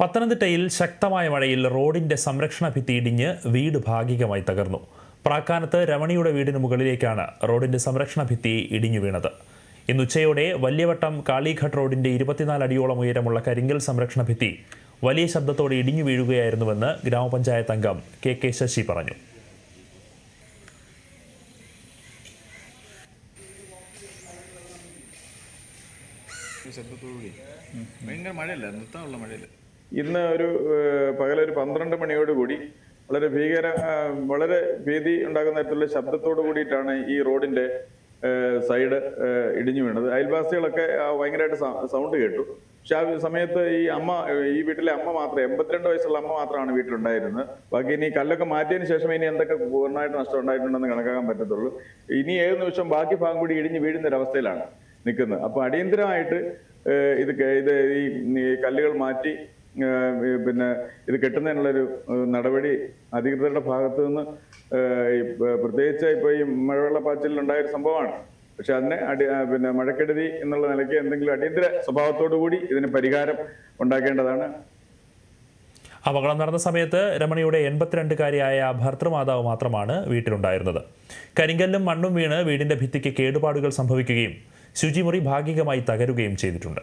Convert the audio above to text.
പത്തനംതിട്ടയിൽ ശക്തമായ മഴയിൽ റോഡിന്റെ സംരക്ഷണ ഭിത്തി ഇടിഞ്ഞ് വീട് ഭാഗികമായി തകർന്നു. പ്രാക്കാനത്ത് രമണിയുടെ വീടിന് മുകളിലേക്കാണ് റോഡിന്റെ സംരക്ഷണ ഭിത്തി ഇടിഞ്ഞു വീണത്. ഇന്ന് ഉച്ചയോടെ വല്യവട്ടം കാളിഘട്ട് റോഡിന്റെ ഇരുപത്തിനാല് അടിയോളം ഉയരമുള്ള കരിങ്കൽ സംരക്ഷണ ഭിത്തി വലിയ ശബ്ദത്തോടെ ഇടിഞ്ഞു വീഴുകയായിരുന്നുവെന്ന് ഗ്രാമപഞ്ചായത്ത് അംഗം കെ കെ ശശി പറഞ്ഞു. ഭയങ്കര മഴയല്ല? നിർത്താനുള്ള മഴയില്ല? ഇന്ന് ഒരു പകലൊരു പന്ത്രണ്ട് മണിയോടുകൂടി വളരെ ഭീകര വളരെ ഭീതി ഉണ്ടാക്കുന്ന തരത്തിലുള്ള ശബ്ദത്തോടു കൂടിയിട്ടാണ് ഈ റോഡിന്റെ സൈഡ് ഇടിഞ്ഞു വീണത്. അയൽവാസികളൊക്കെ ഭയങ്കരമായിട്ട് സൗണ്ട് കേട്ടു. പക്ഷെ ആ സമയത്ത് ഈ അമ്മ ഈ വീട്ടിലെ അമ്മ മാത്രം എൺപത്തിരണ്ട് വയസ്സുള്ള അമ്മ മാത്രമാണ് വീട്ടിലുണ്ടായിരുന്നത്. ബാക്കി ഇനി കല്ലൊക്കെ മാറ്റിയതിന് ശേഷം ഇനി എന്തൊക്കെ പൂർണമായിട്ട് നഷ്ടം ഉണ്ടായിട്ടുണ്ടെന്ന് കണക്കാക്കാൻ പറ്റത്തുള്ളൂ. ഇനി ഏത് നിമിഷം ബാക്കി ഭാഗം കൂടി ഇടിഞ്ഞ് വീഴുന്ന ഒരവസ്ഥയിലാണ് നിൽക്കുന്നത്. അപ്പൊ അടിയന്തരമായിട്ട് ഇത് ഇത് ഈ കല്ലുകൾ മാറ്റി പിന്നെ ഇത് കെട്ടുന്നതിനുള്ളൊരു നടപടി അധികൃതരുടെ ഭാഗത്തു നിന്ന് പ്രത്യേകിച്ച് ഇപ്പൊ ഈ മഴവെള്ള ഒരു സംഭവമാണ്. പക്ഷെ അതിനെ അടി പിന്നെ മഴക്കെടുതി എന്നുള്ള നിലയ്ക്ക് എന്തെങ്കിലും അടിയന്തര സ്വഭാവത്തോടു കൂടി ഇതിന് പരിഹാരം ഉണ്ടാക്കേണ്ടതാണ്. അപകടം നടന്ന സമയത്ത് രമണിയുടെ എൺപത്തിരണ്ടുകാരിയായ ഭർത്തൃമാതാവ് മാത്രമാണ് വീട്ടിലുണ്ടായിരുന്നത്. കരിങ്കല്ലും മണ്ണും വീണ് വീടിന്റെ ഭിത്തിക്ക് കേടുപാടുകൾ സംഭവിക്കുകയും ശുചിമുറി ഭാഗികമായി തകരുകയും ചെയ്തിട്ടുണ്ട്.